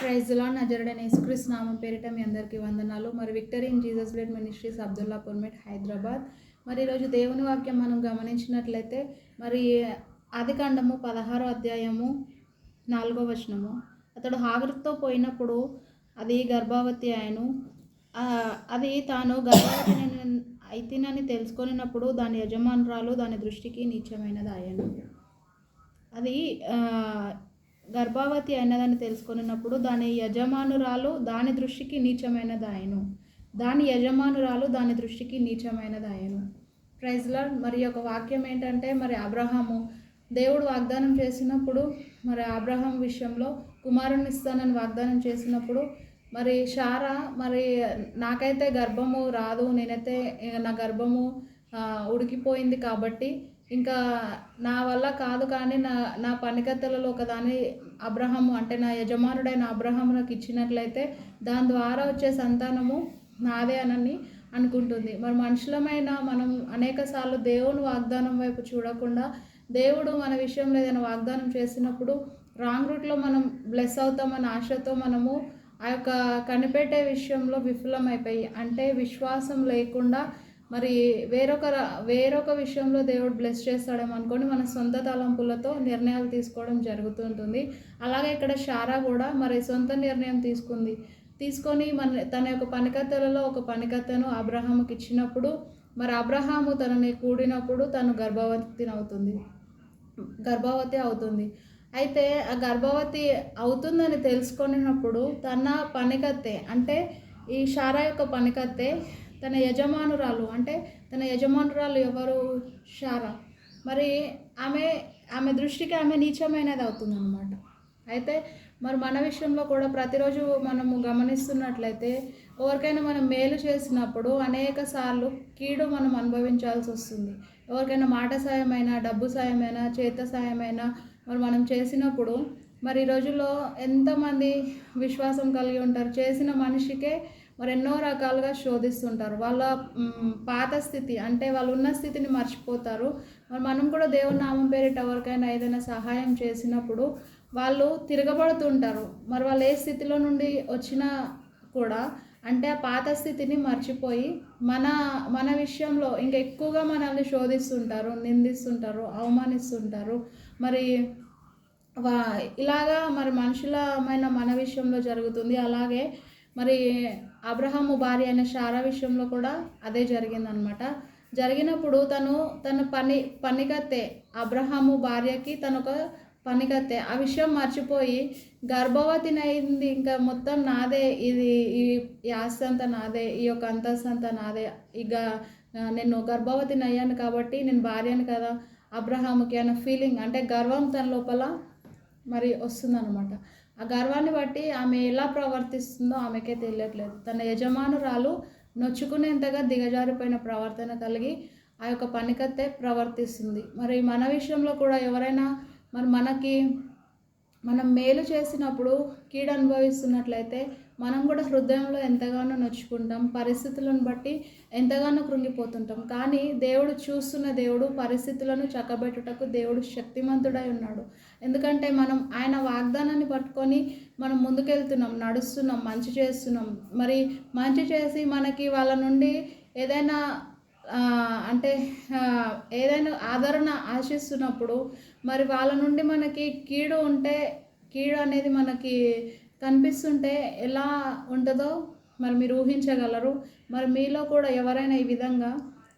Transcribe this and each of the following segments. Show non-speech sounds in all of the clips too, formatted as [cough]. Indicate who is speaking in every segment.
Speaker 1: ప్రైజ్లా నజరుడైన ఎస్క్రిస్ నామం పేరిట మీ అందరికీ వందనాలు. మరి victory in Jesus blood ministries Abdullapurmet Hyderabad. మరి ఈరోజు దేవుని వాక్యం మనం గమనించినట్లయితే మరి ఆదికాండము పదహారో అధ్యాయము నాలుగో వచనము. అతడు హాగరితో పోయినప్పుడు అది గర్భవతి ఆయను. అది తాను గర్భవతి అయితేనని తెలుసుకున్నప్పుడు దాని యజమానురాలు దాని దృష్టికి నీచమైనది ఆయను అది గర్భవతి అయినదని తెలుసుకున్నప్పుడు దాని యజమానురాలు దాని దృష్టికి నీచమైనది ఆయను దాని యజమానురాలు దాని దృష్టికి నీచమైనది ఆయను ప్రైజ్లా మరి ఒక వాక్యం ఏంటంటే మరి అబ్రహాము దేవుడు వాగ్దానం చేసినప్పుడు మరి అబ్రహాం విషయంలో కుమారుని ఇస్తానని వాగ్దానం చేసినప్పుడు మరి షారా మరి నాకైతే గర్భము రాదు నేనైతే నా గర్భము ఉడికిపోయింది కాబట్టి ఇంకా నా వల్ల కాదు కానీ నా నా పనికత్తెలలో ఒకదాని అబ్రహము అంటే నా యజమానుడైన అబ్రహము నాకు ఇచ్చినట్లయితే దాని ద్వారా వచ్చే సంతానము నాదే అనని అనుకుంటుంది. మరి మనుషులమైన మనం అనేక సార్లు దేవుని వాగ్దానం వైపు చూడకుండా దేవుడు మన విషయంలో ఏదైనా వాగ్దానం చేసినప్పుడు రాంగ్ రూట్లో మనం బ్లెస్ అవుతామన్న ఆశతో మనము ఆ యొక్క కనిపెట్టే విషయంలో విఫలమైపోయి అంటే విశ్వాసం లేకుండా మరి వేరొక వేరొక విషయంలో దేవుడు బ్లెస్ చేస్తాడేమో అనుకోని మన సొంత తలంపులతో నిర్ణయాలు తీసుకోవడం జరుగుతుంటుంది. అలాగే ఇక్కడ షారా కూడా మరి సొంత నిర్ణయం తీసుకుంది. తీసుకొని మన తన యొక్క పనికత్తెలలో ఒక పనికత్తెను అబ్రహాముకి ఇచ్చినప్పుడు మరి అబ్రహాము తనని కూడినప్పుడు తను గర్భవతిని అవుతుంది. గర్భవతి అవుతుంది. అయితే ఆ గర్భవతి అవుతుందని తెలుసుకున్నప్పుడు తన పనికత్తె అంటే ఈ షారా యొక్క పనికత్తె తన యజమానురాలు అంటే తన యజమానురాలు ఎవరు? షారా. మరి ఆమె ఆమె దృష్టికి ఆమె నీచమైనది అవుతుంది అనమాట అయితే మరి మన విషయంలో కూడా ప్రతిరోజు మనము గమనిస్తున్నట్లయితే ఎవరికైనా మనం మేలు చేసినప్పుడు అనేక సార్లు కీడు మనం అనుభవించాల్సి వస్తుంది. ఎవరికైనా మాట సాయమైనా డబ్బు సాయమైనా చేత సాయమైనా మరి మనం చేసినప్పుడు మరి ఈ రోజుల్లో ఎంతమంది విశ్వాసం కలిగి ఉంటారు? చేసిన మనిషికే మరి ఎన్నో రకాలుగా శోధిస్తుంటారు. వాళ్ళ పాత స్థితి అంటే వాళ్ళు ఉన్న స్థితిని మర్చిపోతారు. మరి మనం కూడా దేవుని నామం పేరిట ఎవరికైనా ఏదైనా సహాయం చేసినప్పుడు వాళ్ళు తిరగబడుతుంటారు. మరి వాళ్ళు ఏ స్థితిలో నుండి వచ్చినా కూడా అంటే ఆ పాత స్థితిని మర్చిపోయి మన మన విషయంలో ఇంకా ఎక్కువగా మనల్ని శోధిస్తుంటారు నిందిస్తుంటారు అవమానిస్తుంటారు. మరి వా ఇలాగా మరి మనుషులమైన మన విషయంలో జరుగుతుంది. అలాగే మరి అబ్రహాము భార్య అయిన షారా విషయంలో కూడా అదే జరిగిందనమాట జరిగినప్పుడు తను తన పని పనికత్తె అబ్రహాము భార్యకి తను ఒక పనికత్తె. ఆ విషయం మర్చిపోయి గర్భవతిని అయింది ఇంకా మొత్తం నాదే ఇది ఈ ఈ ఆస్తి అంతా నాదే ఈ యొక్క అంతస్తు అంతా నాదే. ఇక నేను గర్భవతిని అయ్యాను కాబట్టి నేను భార్యను కదా అబ్రహాముకి అన్న ఫీలింగ్ అంటే గర్వం తన లోపల మరి వస్తుందన్నమాట. ఆ గర్వాన్ని బట్టి ఆమె ఎలా ప్రవర్తిస్తుందో ఆమెకే తెలియట్లేదు. తన యజమానురాలు నొచ్చుకునేంతగా దిగజారిపోయిన ప్రవర్తన కలిగి ఆ యొక్క పనికత్తే ప్రవర్తిస్తుంది. మరి మన విషయంలో కూడా ఎవరైనా మరి మనకి మనం మేలు చేసినప్పుడు కీడు అనుభవిస్తున్నట్లయితే మనం కూడా హృదయంలో ఎంతగానో నొచ్చుకుంటాం పరిస్థితులను బట్టి ఎంతగానో కృంగిపోతుంటాం. కానీ దేవుడు చూస్తున్న దేవుడు పరిస్థితులను చక్కబెట్టుటకు దేవుడు శక్తిమంతుడై ఉన్నాడు. ఎందుకంటే మనం ఆయన వాగ్దానాన్ని పట్టుకొని మనం ముందుకెళ్తున్నాం నడుస్తున్నాం మంచి చేస్తున్నాం. మరి మంచి చేసి మనకి వాళ్ళ నుండి ఏదైనా అంటే ఏదైనా ఆదరణ ఆశిస్తున్నప్పుడు మరి వాళ్ళ నుండి మనకి కీడు ఉంటే కీడు అనేది మనకి కనిపిస్తుంటే ఎలా ఉంటుందో మరి మీరు ఊహించగలరు. మరి మీలో కూడా ఎవరైనా ఈ విధంగా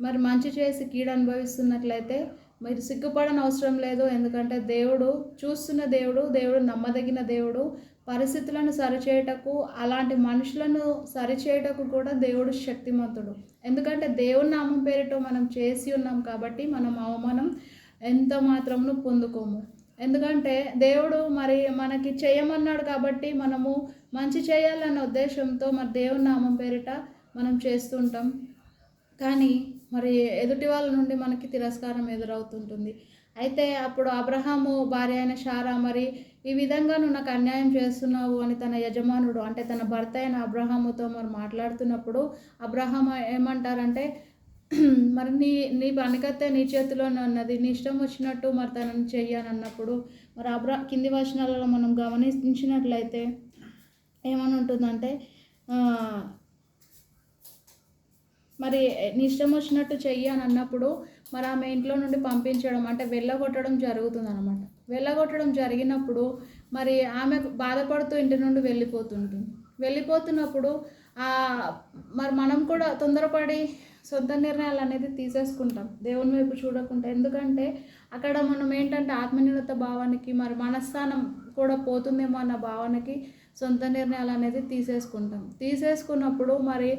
Speaker 1: మరి మంచి చేసి కీడు అనుభవిస్తున్నట్లయితే మీరు సిగ్గుపడని అవసరం లేదు. ఎందుకంటే దేవుడు చూస్తున్న దేవుడు దేవుడు నమ్మదగిన దేవుడు. పరిస్థితులను సరిచేయటకు అలాంటి మనుషులను సరిచేయటకు కూడా దేవుడు శక్తిమంతుడు. ఎందుకంటే దేవుని నామం పేరిట మనం చేసి ఉన్నాం కాబట్టి మనం అవమానం ఎంత మాత్రమును పొందుకోము. ఎందుకంటే దేవుడు మరి మనకి చేయమన్నాడు కాబట్టి మనము మంచి చేయాలన్న ఉద్దేశంతో మరి దేవుని నామం పేరిట మనం చేస్తుంటాం. కానీ మరి ఎదుటి వాళ్ళ నుండి మనకి తిరస్కారం ఎదురవుతుంటుంది. అయితే అప్పుడు అబ్రహాము భార్య అయిన షారా మరి ఈ విధంగా నువ్వు నాకు అన్యాయం చేస్తున్నావు అని తన యజమానుడు అంటే తన భర్త అయిన అబ్రహాముతో మరి మాట్లాడుతున్నప్పుడు అబ్రహాం ఏమంటారంటే మరి నీ నీ పనికత్తే నీ చేతిలోనే ఉన్నది. నీ ఇష్టం వచ్చినట్టు మరి తనని చెయ్యని అన్నప్పుడు మరి అబ్రా కింది వచనాలలో మనం గమనించినట్లయితే ఏమని ఉంటుందంటే మరి నీ ఇష్టం వచ్చినట్టు చెయ్యి అని అన్నప్పుడు మరి ఆమె ఇంట్లో నుండి పంపించడం అంటే వెళ్ళగొట్టడం జరుగుతుంది అనమాట వెళ్ళగొట్టడం జరిగినప్పుడు మరి ఆమె బాధపడుతూ ఇంటి నుండి వెళ్ళిపోతుంటుంది. వెళ్ళిపోతున్నప్పుడు మరి మనం కూడా తొందరపడి సొంత నిర్ణయాలు అనేది తీసేసుకుంటాం. దేవుని వైపు చూడకుండా. ఎందుకంటే అక్కడ మనం ఏంటంటే ఆత్మనిర్ణత భావానికి మరి మనస్థానం కూడా పోతుందేమో అన్న భావనకి సొంత నిర్ణయాలు అనేది తీసేసుకుంటాం. తీసేసుకున్నప్పుడు మరి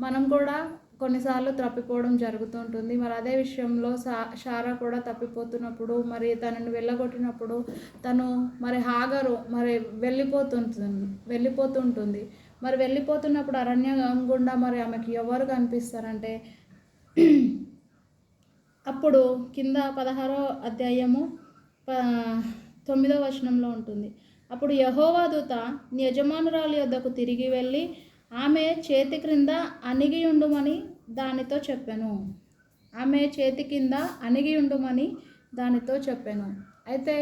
Speaker 1: మనం కూడా కొన్నిసార్లు తప్పిపోవడం జరుగుతుంటుంది. మరి అదే విషయంలో సా షారా కూడా తప్పిపోతున్నప్పుడు మరి తనని వెళ్ళగొట్టినప్పుడు తను మరి హాగరు మరి వెళ్ళిపోతుంటుంది వెళ్ళిపోతుంటుంది. మరి వెళ్ళిపోతున్నప్పుడు అరణ్యం గుండా మరి ఆమెకి ఎవరు కనిపిస్తారంటే అప్పుడు కింద పదహారో అధ్యాయము ప తొమ్మిదో వచనంలో ఉంటుంది. అప్పుడు యహోవా యజమానురాలు యొద్దకు యజమానురాలి వద్దకు తిరిగి వెళ్ళి ఆమె చేతి క్రింద అణిగి ఉండుమని దానితో చెప్పాను. ఆమె చేతి కింద అణిగి ఉండుమని దానితో చెప్పాను. అయితే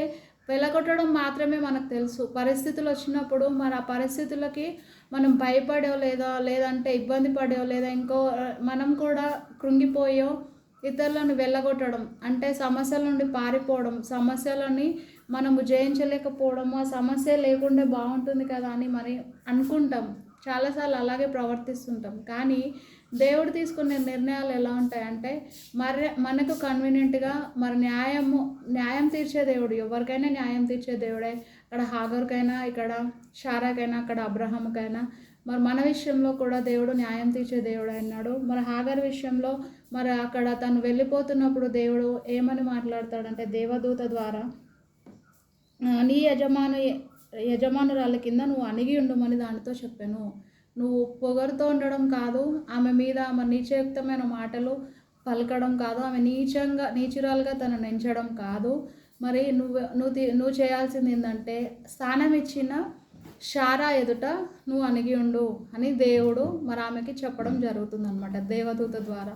Speaker 1: వెలగొట్టడం మాత్రమే మనకు తెలుసు. పరిస్థితులు వచ్చినప్పుడు మరి ఆ పరిస్థితులకి మనం భయపడో లేదా లేదంటే ఇబ్బంది పడో లేదా ఇంకో మనం కూడా కృంగిపోయో ఇతరులను వెళ్ళగొట్టడం అంటే సమస్యల నుండి పారిపోవడం సమస్యలని మనము జయించలేకపోవడం ఆ సమస్య లేకుండా బాగుంటుంది కదా అని మరి అనుకుంటాం. చాలాసార్లు అలాగే ప్రవర్తిస్తుంటాం. కానీ దేవుడు తీసుకునే నిర్ణయాలు ఎలా ఉంటాయంటే మరి మనకు కన్వీనియంట్గా మరి న్యాయము న్యాయం తీర్చే దేవుడు ఎవరికైనా న్యాయం తీర్చే దేవుడే. అక్కడ హాగర్కైనా ఇక్కడ షారాకైనా అక్కడ అబ్రహాంకైనా మరి మన విషయంలో కూడా దేవుడు న్యాయం తీర్చే దేవుడు అన్నాడు. మరి హాగర్ విషయంలో మరి అక్కడ తను వెళ్ళిపోతున్నప్పుడు దేవుడు ఏమని మాట్లాడతాడంటే దేవదూత ద్వారా నీ యజమాను యజమానురాల కింద నువ్వు అణిగి ఉండమని దానితో చెప్పాను. నువ్వు పొగరుతో ఉండడం కాదు ఆమె మీద ఆమె నీచయుక్తమైన మాటలు పలకడం కాదు ఆమె నీచంగా నీచురాలుగా తను నెంచడం కాదు. మరి నువ్వు నువ్వు నువ్వు చేయాల్సింది ఏంటంటే స్థానం ఇచ్చిన షారా ఎదుట నువ్వు అణిగి ఉండు అని దేవుడు మరి ఆమెకి చెప్పడం జరుగుతుంది అనమాట దేవదూత ద్వారా.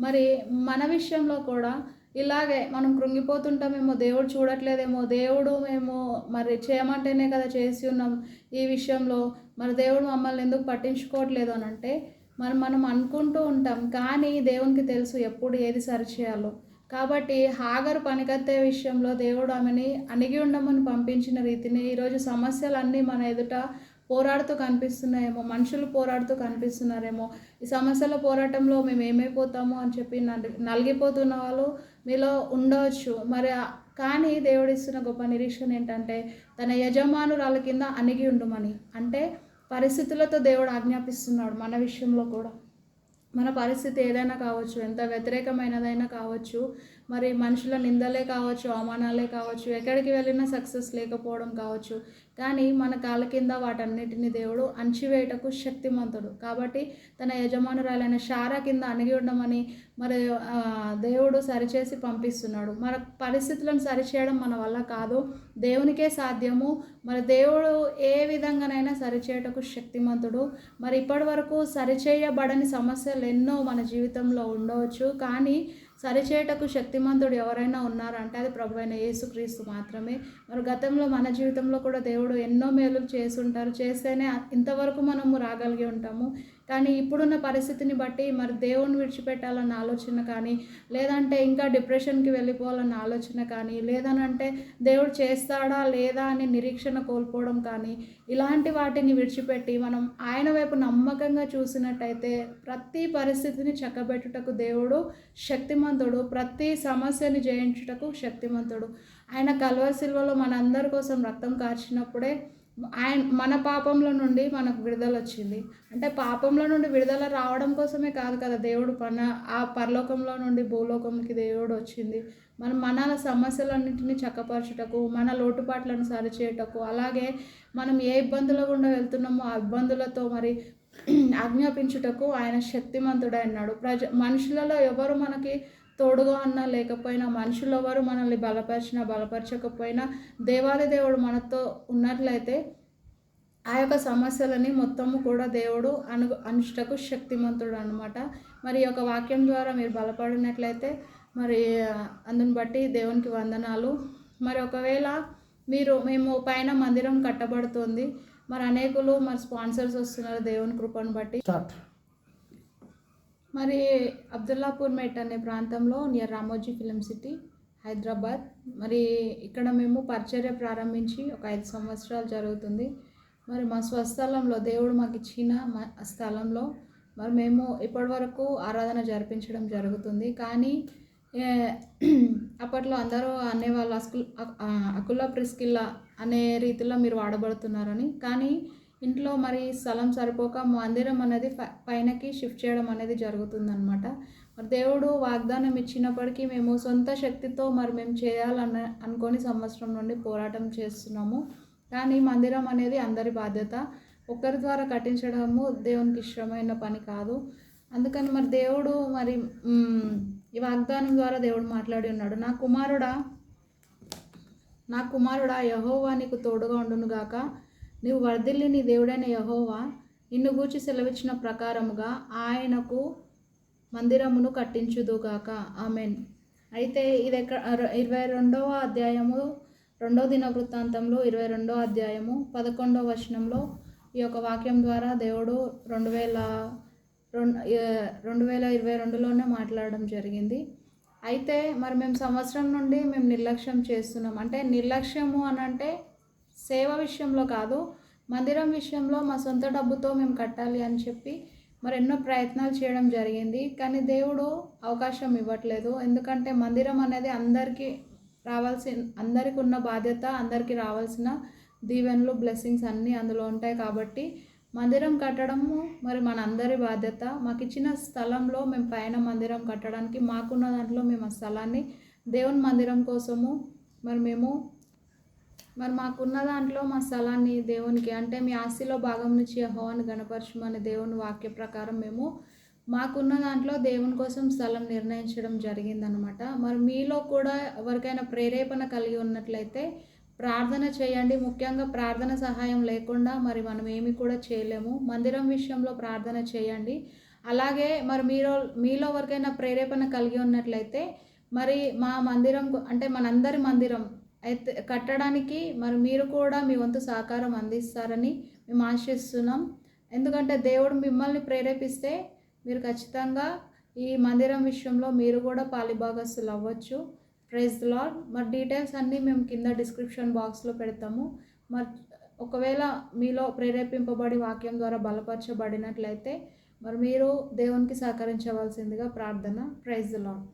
Speaker 1: మరి మన విషయంలో కూడా ఇలాగే మనం కృంగిపోతుంటామేమో దేవుడు చూడట్లేదేమో దేవుడు మేము మరి చేయమంటేనే కదా చేసి ఉన్నాం ఈ విషయంలో. మరి దేవుడు మమ్మల్ని ఎందుకు పట్టించుకోవట్లేదు అని అంటే మరి మనం అనుకుంటూ ఉంటాం కానీ దేవునికి తెలుసు ఎప్పుడు ఏది సరిచేయాలో కాబట్టి హాగరు పనికత్తే విషయంలో దేవుడు ఆమెని అణిగి ఉండమని పంపించిన రీతిని ఈరోజు సమస్యలన్నీ మన ఎదుట పోరాడుతూ కనిపిస్తున్నాయేమో మనుషులు పోరాడుతూ కనిపిస్తున్నారేమో. ఈ సమస్యల పోరాటంలో మేము ఏమైపోతాము అని చెప్పి నలిగిపోతున్న వాళ్ళు మీలో ఉండవచ్చు. మరి కానీ దేవుడిస్తున్న గొప్ప నిరీక్షణ ఏంటంటే తన యజమానురాల కింద అణిగి ఉండమని. అంటే పరిస్థితులతో దేవుడు ఆజ్ఞాపిస్తున్నాడు మన విషయంలో కూడా. మన పరిస్థితి ఏదైనా కావచ్చు ఎంత వ్యతిరేకమైనదైనా కావచ్చు మరి మనుషుల నిందలే కావచ్చు అవమానాలే కావచ్చు ఎక్కడికి వెళ్ళినా సక్సెస్ లేకపోవడం కావచ్చు కానీ మన కాళ్ళ కింద వాటన్నిటిని దేవుడు అణచివేయటకు శక్తిమంతుడు. కాబట్టి తన యజమానురాలైన షారా కింద అణిగి ఉండమని మరి దేవుడు సరిచేసి పంపిస్తున్నాడు. మన పరిస్థితులను సరిచేయడం మన వల్ల కాదు. దేవునికే సాధ్యము. మరి దేవుడు ఏ విధంగానైనా సరిచేయటకు శక్తిమంతుడు. మరి ఇప్పటి వరకు సరిచేయబడని సమస్యలు ఎన్నో మన జీవితంలో ఉండవచ్చు. కానీ సరిచేయటకు శక్తిమంతుడు ఎవరైనా ఉన్నారంటే అది ప్రభు అయిన యేసుక్రీస్తు మాత్రమే. మరి గతంలో మన జీవితంలో కూడా దేవుడు ఎన్నో మేలు చేసి ఉంటారు. చేస్తేనే ఇంతవరకు మనము రాగలిగి ఉంటాము. కానీ ఇప్పుడున్న పరిస్థితిని బట్టి మరి దేవుని విడిచిపెట్టాలన్న ఆలోచన కానీ లేదంటే ఇంకా డిప్రెషన్కి వెళ్ళిపోవాలన్న ఆలోచన కానీ లేదనంటే దేవుడు చేస్తాడా లేదా అని నిరీక్షణ కోల్పోవడం కానీ ఇలాంటి వాటిని విడిచిపెట్టి మనం ఆయన వైపు నమ్మకంగా చూసినట్టయితే ప్రతి పరిస్థితిని చక్కబెట్టుటకు దేవుడు శక్తిమంతుడు ప్రతి సమస్యని జయించుటకు శక్తిమంతుడు. ఆయన కల్వర్ సిల్వలో మనందరి కోసం రక్తం కార్చినప్పుడే ఆయన మన పాపంలో నుండి మనకు విడుదల వచ్చింది. అంటే పాపంలో నుండి విడుదల రావడం కోసమే కాదు కదా దేవుడు మన ఆ పరలోకంలో నుండి భూలోకంకి దేవుడు వచ్చింది. మనం మన సమస్యలన్నింటినీ చక్కపరచుటకు మన లోటుపాట్లను సరిచేయటకు అలాగే మనం ఏ ఇబ్బందుల గుండా వెళ్తున్నామో ఆ ఇబ్బందులతో మరి [clears throat] ఆజ్ఞాపించుటకు ఆయన శక్తిమంతుడైనాడు ప్రజ మనుషులలో ఎవరు మనకి తోడుగా ఉన్నా లేకపోయినా మనుషులు ఎవరు మనల్ని బలపరిచినా బలపరచకపోయినా దేవాది దేవుడు మనతో ఉన్నట్లయితే ఆ యొక్క సమస్యలని మొత్తము కూడా దేవుడు అను అనుష్టకు శక్తిమంతుడు అనమాట మరి ఈ యొక్క వాక్యం ద్వారా మీరు బలపడినట్లయితే మరి అందుని బట్టి దేవునికి వందనాలు. మరి ఒకవేళ మీరు మేము పైన మందిరం కట్టబడుతుంది మరి అనేకులు మరి స్పాన్సర్స్ వస్తున్నారు దేవుని కృపను బట్టి.
Speaker 2: స్టార్ట్
Speaker 1: మరి అబ్దుల్లాపూర్ మెట్ అనే ప్రాంతంలో near Ramoji film city Hyderabad. మరి ఇక్కడ మేము పరిచర్య ప్రారంభించి ఒక ఐదు సంవత్సరాలు జరుగుతుంది. మరి మా స్వస్థలంలో దేవుడు మాకు ఇచ్చిన మా స్థలంలో మరి మేము ఇప్పటివరకు ఆరాధన జరిపించడం జరుగుతుంది. కానీ అప్పట్లో అందరూ అనేవాళ్ళు అస్కుల్ అకుల ప్రిస్కిల్లా అనే రీతిలో మీరు వాడబడుతున్నారని. కానీ ఇంట్లో మరి స్థలం సరిపోక మందిరం అనేది ప- పైనకి షిఫ్ట్ చేయడం అనేది జరుగుతుందన్నమాట. మరి దేవుడు వాగ్దానం ఇచ్చినప్పటికీ మేము సొంత శక్తితో మరి మేము చేయాలన్న అనుకొని సంవత్సరం నుండి పోరాటం చేస్తున్నాము. కానీ మందిరం అనేది అందరి బాధ్యత. ఒకరి ద్వారా కట్టించడము దేవునికి ఇష్టమైన పని కాదు. అందుకని మరి దేవుడు మరి ఈ వాగ్దానం ద్వారా దేవుడు మాట్లాడి ఉన్నాడు. నా కుమారుడా నా కుమారుడా యహోవా నీకు తోడుగా ఉండునుగాక. నీవు వర్ధిల్లి నీ దేవుడైన యహోవా నిన్ను గూర్చి సెలవిచ్చిన ప్రకారముగా ఆయనకు మందిరమును కట్టించుదుగాక. ఆమెన్. అయితే ఇది ఎక్కడ ఇరవై రెండవ అధ్యాయము రెండవ దిన వృత్తాంతంలో ఇరవై రెండవ అధ్యాయము పదకొండవ వచనంలో ఈ యొక్క వాక్యం ద్వారా దేవుడు రెండు వేల రెండు రెండు వేల ఇరవై రెండులోనే మాట్లాడడం జరిగింది. అయితే మరి మేము సంవత్సరం నుండి మేము నిర్లక్ష్యం చేస్తున్నాం. అంటే నిర్లక్ష్యము అని అంటే సేవ విషయంలో కాదు మందిరం విషయంలో మా సొంత డబ్బుతో మేము కట్టాలి అని చెప్పి మరి ఎన్నో ప్రయత్నాలు చేయడం జరిగింది. కానీ దేవుడు అవకాశం ఇవ్వట్లేదు. ఎందుకంటే మందిరం అనేది అందరికీ రావాల్సిన అందరికి ఉన్న బాధ్యత అందరికీ రావాల్సిన దీవెనలు బ్లెస్సింగ్స్ అన్నీ అందులో ఉంటాయి కాబట్టి మందిరం కట్టడము మరి మన అందరి బాధ్యత. మాకు ఇచ్చిన స్థలంలో మేము పైన మందిరం కట్టడానికి మాకున్న దాంట్లో మేము ఆ స్థలాన్ని దేవుని మందిరం కోసము మరి మేము మరి మాకున్న దాంట్లో మా స్థలాన్ని దేవునికి అంటే మీ ఆస్తిలో భాగం నుంచి యహోవాన్ని గణపరచమని దేవుని వాక్య ప్రకారం మేము మాకున్న దాంట్లో దేవుని కోసం స్థలం నిర్ణయించడం జరిగిందనమాట మరి మీలో కూడా ఎవరికైనా ప్రేరేపణ కలిగి ఉన్నట్లయితే ప్రార్థన చేయండి. ముఖ్యంగా ప్రార్థన సహాయం లేకుండా మరి మనం ఏమి కూడా చేయలేము. మందిరం విషయంలో ప్రార్థన చేయండి. అలాగే మరి మీలో మీలో ఎవరికైనా ప్రేరేపణ కలిగి ఉన్నట్లయితే మరి మా మందిరం అంటే మనందరి మందిరం అయితే కట్టడానికి మరి మీరు కూడా మీ వంతు సహకారం అందిస్తారని మేము ఆశిస్తున్నాం. ఎందుకంటే దేవుడు మిమ్మల్ని ప్రేరేపిస్తే మీరు ఖచ్చితంగా ఈ మందిరం విషయంలో మీరు కూడా పాలిభాగస్తులు అవ్వచ్చు. ప్రైజ్ లాడ్ మరి డీటెయిల్స్ అన్నీ మేము కింద డిస్క్రిప్షన్ బాక్స్లో పెడతాము. మరి ఒకవేళ మీలో ప్రేరేపింపబడి వాక్యం ద్వారా బలపరచబడినట్లయితే మరి మీరు దేవునికి సహకరించవలసిందిగా ప్రార్థన. Praise lord